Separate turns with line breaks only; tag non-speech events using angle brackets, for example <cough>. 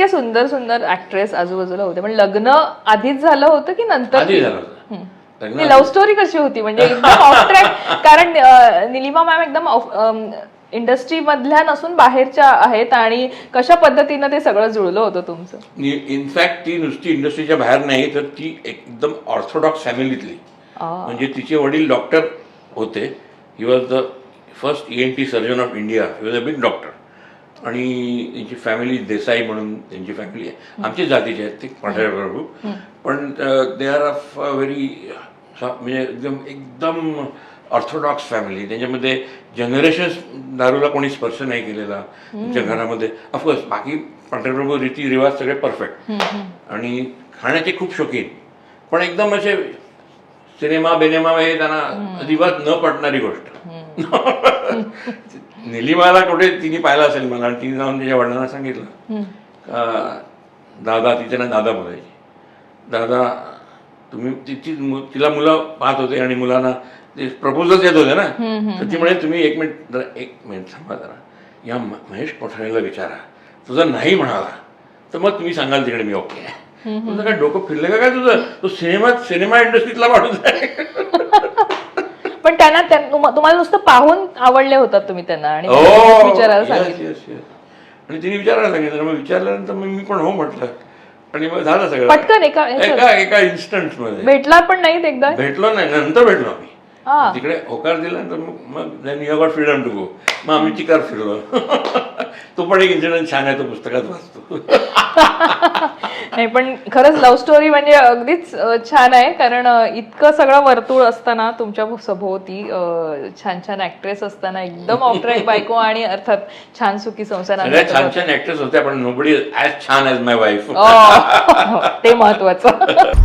इतके सुंदर सुंदर ऍक्ट्रेस आजूबाजूला होते. पण लग्न आधीच झालं होतं की नंतर?
आधी झालं होतं. लग्न
लव्ह स्टोरी कशी होती? म्हणजे एकदम ऑफ ट्रॅक कारण अं, निलिमा मॅम एकदम इंडस्ट्री मधल्या नसून बाहेरच्या आहेत आणि कशा पद्धतीनं ते सगळं जुळलं होतं तुमचं?
इनफॅक्ट ती नुसती इंडस्ट्रीच्या बाहेर नाही तर ती एकदम ऑर्थोडॉक्स फॅमिलीतली
आ.
म्हणजे तिचे वडील डॉक्टर होते. He was the first E N T surgeon of India he was a big doctor आणि त्यांची फॅमिली देसाई म्हणून त्यांची फॅमिली आहे. आमची जातीची आहेत ते पांढऱ्या प्रभू. पण दे आर ऑफ व्हेरी म्हणजे एकदम एकदम ऑर्थोडॉक्स फॅमिली त्याच्यामध्ये जनरेशन्स दारूला कोणी स्पर्श नाही केलेला त्यांच्या घरामध्ये. ऑफकोर्स बाकी पांढऱ्या प्रभू रीती रिवाज सगळे परफेक्ट आणि खाण्याचे खूप शौकीन. पण एकदम असे सिनेमा बिनेमा हे त्यांना अजिबात न पटणारी गोष्ट. <laughs> निलिमाला कुठे तिने पाहिलं असेल मला आणि तिने जाऊन तिच्या वडिलांना सांगितलं. का दादा तिचे ना दादा बोलायचे. दादा तुम्ही तिची तिला मुलं पाहत होते आणि मुलांना ते प्रपोजल्स येत होते ना? तर ती म्हणे तुम्ही एक मिनिट जरा एक मिनिट थांबा जरा. या महेश कोठारेला विचारा. तो जर नाही म्हणाला. तर मग तुम्ही सांगाल तिकडे मी ओके तुझं काय डोकं फिरलं का काय तुझं? तो सिनेमा सिनेमा इंडस्ट्रीतला माणूस आहे.
त्यांना त्या- तुम- तुम्हाला नुसतं पाहून आवडले होतात तुम्ही त्यांना आणि
हो.
त्यांना विचारायला
yes,
सांगितलं.
yes, yes. आणि तिने विचारायला सांगितलं. मग विचारल्यानंतर मग मी पण हो म्हटलं. आणि मग झालं सगळं.
पटकन एका ह्याच्यात.
एका एका इन्स्टंटमध्ये
भेटला पण नाहीत एकदा?
भेटलो नाही. नंतर भेटलो आम्ही.
हा.
तिकडे होकार दिल्यानंतर मग मग then you got freedom to go मग आम्ही चिकार फिरलो. <laughs> तो पण एक इन्सिडेंट छान आहे तो पुस्तकात वाचतो. <laughs>
नाही पण खरंच लव्ह स्टोरी म्हणजे अगदीच छान आहे. कारण इतकं सगळं वर्तुळ असताना तुमच्या सभोवती छान छान ऍक्ट्रेस असताना एकदम ऑफट्रॅक बायको आणि अर्थात छान सुखी संसार
छान छान ऍक्टर्स होत्या पण नोबडी ॲज छान ॲज माय वाईफ
ते महत्वाचं.